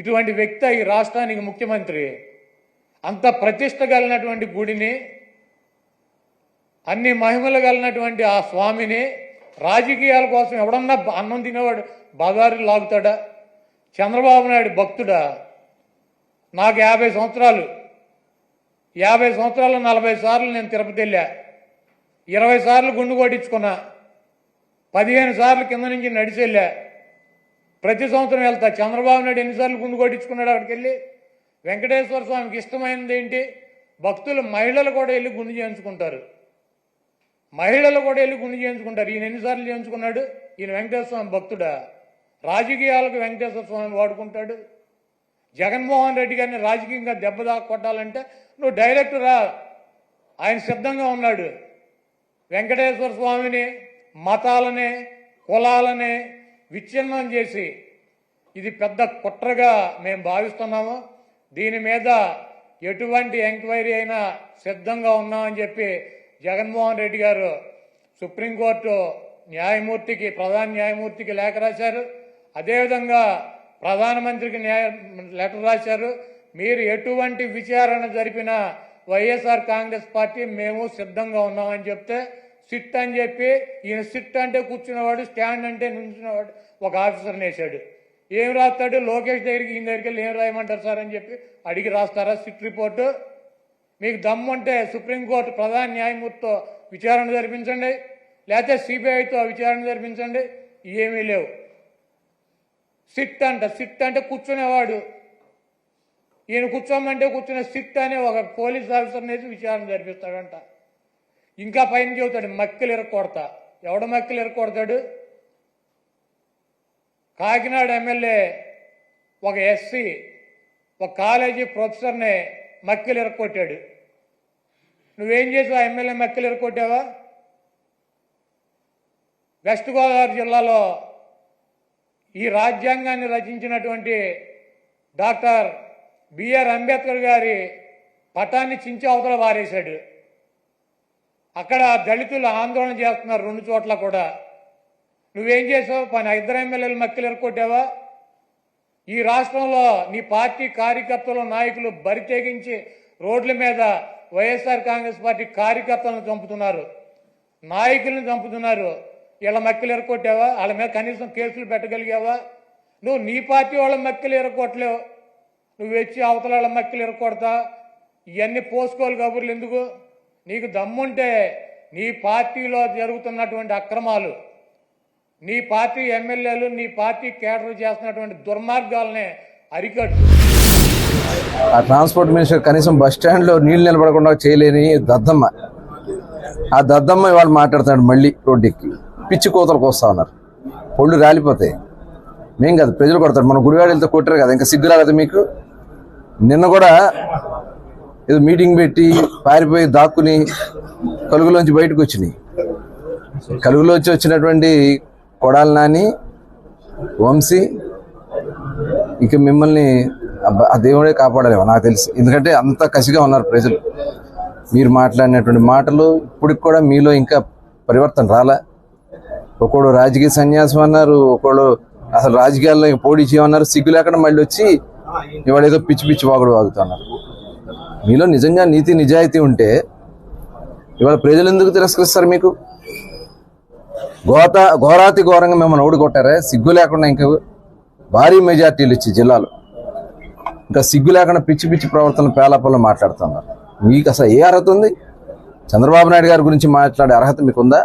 ఇటువంటి వ్యక్తి ఈ రాష్ట్రానికి ముఖ్యమంత్రి. అంత ప్రతిష్ట కలిగినటువంటి గుడిని అన్ని మహిమలు కలిగినటువంటి ఆ స్వామిని రాజకీయాల కోసం ఎవడన్నా అన్నం తినేవాడు బజారు లాగుతాడా? చంద్రబాబు నాయుడు భక్తుడా? నాకు యాభై సంవత్సరాలు. యాభై సంవత్సరాలు నలభై సార్లు నేను తిరుపతి వెళ్ళా. ఇరవై సార్లు గుండు కొట్టించుకున్నా. పదిహేను సార్లు కింద నుంచి నడిచి వెళ్ళా. ప్రతి సంవత్సరం వెళ్తా. చంద్రబాబు నాయుడు ఎన్నిసార్లు గుండు కొట్టించుకున్నాడు అక్కడికి వెళ్ళి వెంకటేశ్వర స్వామికి ఇష్టమైనది ఏంటి? భక్తులు మహిళలు కూడా వెళ్ళి గుండు చేయించుకుంటారు. మహిళలు కూడా వెళ్ళి గుండు చేయించుకుంటారు. ఈయన ఎన్నిసార్లు చేయించుకున్నాడు? ఈయన వెంకటేశ్వర స్వామి భక్తుడా? రాజకీయాలకు వెంకటేశ్వర స్వామి వాడుకుంటాడు. జగన్మోహన్ రెడ్డి గారిని రాజకీయంగా దెబ్బ కొట్టాలంటే నువ్వు డైరెక్ట్ రా. ఆయన సిద్ధంగా ఉన్నాడు. వెంకటేశ్వర స్వామిని మతాలని కులాలని విచ్ఛిన్నం చేసి ఇది పెద్ద కుట్రగా మేము భావిస్తున్నాము. దీని మీద ఎటువంటి ఎంక్వైరీ అయినా సిద్ధంగా ఉన్నామని చెప్పి జగన్మోహన్ రెడ్డి గారు సుప్రీంకోర్టు న్యాయమూర్తికి ప్రధాన న్యాయమూర్తికి లేఖ రాశారు. అదేవిధంగా ప్రధానమంత్రికి న్యాయ లెటర్ రాశారు. మీరు ఎటువంటి విచారణ జరిపినా వైఎస్ఆర్ కాంగ్రెస్ పార్టీ మేము సిద్ధంగా ఉన్నామని చెప్తే సిట్ అని చెప్పి ఈయన సిట్ అంటే కూర్చున్నవాడు స్టాండ్ అంటే నుంచున్నవాడు ఒక ఆఫీసర్ని వేశాడు ఏం రాస్తాడు? లోకేష్ దగ్గరికి ఈయన దగ్గరికి వెళ్ళి ఏం రాయమంటారు సార్ అని చెప్పి అడిగి రాస్తారా సిట్ రిపోర్టు? మీకు దమ్ముంటే సుప్రీంకోర్టు ప్రధాన న్యాయమూర్తితో విచారణ జరిపించండి. లేకపోతే సిబిఐతో విచారణ జరిపించండి. ఏమీ లేవు. సిట్ అంట సిట్ అంటే కూర్చునేవాడు. ఈయన కూర్చోమంటే కూర్చునే సిట్ అనే ఒక పోలీస్ ఆఫీసర్ వేసి విచారణ జరిపిస్తాడంట. ఇంకా పైన చెబుతాడు మక్కలు ఎరకొడతా ఎవడ మక్కలు ఎరకొడతాడు కాకినాడ ఎమ్మెల్యే ఒక ఎస్సీ ఒక కాలేజీ ప్రొఫెసర్ని మక్కలు ఇరక్కొట్టాడు. నువ్వేం చేసావు? ఆ ఎమ్మెల్యే మక్కలు ఎరక్కొట్టావా వెస్ట్ గోదావరి జిల్లాలో ఈ రాజ్యాంగాన్ని రచించినటువంటి డాక్టర్ బిఆర్ అంబేద్కర్ గారి పటాన్ని చించి అవతల వారేశాడు. అక్కడ దళితులు ఆందోళన చేస్తున్నారు రెండు చోట్ల కూడా. నువ్వేం చేసావు? పని ఇద్దరు ఎమ్మెల్యేలు మక్కలు ఎరకొట్టావా ఈ రాష్ట్రంలో నీ పార్టీ కార్యకర్తలు నాయకులు బరితెగించి రోడ్ల మీద వైఎస్ఆర్ కాంగ్రెస్ పార్టీ కార్యకర్తలను చంపుతున్నారు. నాయకులను చంపుతున్నారు. వీళ్ళ మక్కలు ఎరకొట్టావా వాళ్ళ మీద కనీసం కేసులు పెట్టగలిగావా? నువ్వు నీ పార్టీ వాళ్ళ మక్కలు ఎరకొట్టలేవు నువ్వు వచ్చి అవతల వాళ్ళ మక్కలు ఎరకొడతా ఇవన్నీ పోసుకోవాలి కబుర్లు ఎందుకు? నీకు దమ్ముంటే నీ పార్టీలో జరుగుతున్నటువంటి అక్రమాలు నీ పార్టీ ఎమ్మెల్యేలు నీ పార్టీ కేడర్ చేస్తున్నటువంటి దుర్మార్గాలనే అరికట్టు. ఆ ట్రాన్స్పోర్ట్ మినిస్టర్ కనీసం బస్ స్టాండ్లో నీళ్ళు నిలబడకుండా చేయలేని దద్దమ్మ. ఆ దద్దమ్మ ఇవాళ మాట్లాడుతున్నాడు మళ్ళీ రోడ్డెక్కి పిచ్చి కోతలకు వస్తా ఉన్నారు. పొళ్ళు రాలిపోతాయి మేం కాదు ప్రజలు కొడతారు. మన వెళ్తే కొట్టారు కదా ఇంకా సిగ్గు రాలేదు మీకు? నిన్న కూడా ఏదో మీటింగ్ పెట్టి పారిపోయి దాక్కుని కలుగులోంచి బయటకు వచ్చినాయి. కలుగులోంచి వచ్చినటువంటి కొడాలి నాని వంశీ ఇక మిమ్మల్ని ఆ దేవుడే కాపాడలేము నాకు తెలిసి. ఎందుకంటే అంత కసిగా ఉన్నారు ప్రజలు. మీరు మాట్లాడినటువంటి మాటలు ఇప్పటికి కూడా మీలో ఇంకా పరివర్తన రాలా. ఒకడు రాజకీయ సన్యాసం అన్నారు ఒకడు అసలు రాజకీయాల్లో పోటీ చేయమన్నారు సిగ్గు లేకుండా మళ్ళీ వచ్చి ఇవాళ ఏదో పిచ్చి పిచ్చి వాగుడు వాగుతున్నారు. మీలో నిజంగా నీతి నిజాయితీ ఉంటే ఇవాళ ప్రజలు ఎందుకు తిరస్కరిస్తారు మీకు? గోత ఘోరాతి ఘోరంగా మిమ్మల్ని ఓడికొట్టారే సిగ్గు లేకుండా ఇంకా భారీ మెజార్టీలు ఇచ్చి జిల్లాలో. ఇంకా సిగ్గు లేకుండా పిచ్చి పిచ్చి ప్రవర్తన పేలాపల్లో మాట్లాడుతున్నారు. మీకు అసలు ఏ అర్హత ఉంది? చంద్రబాబు నాయుడు గారి గురించి మాట్లాడే అర్హత మీకుందా?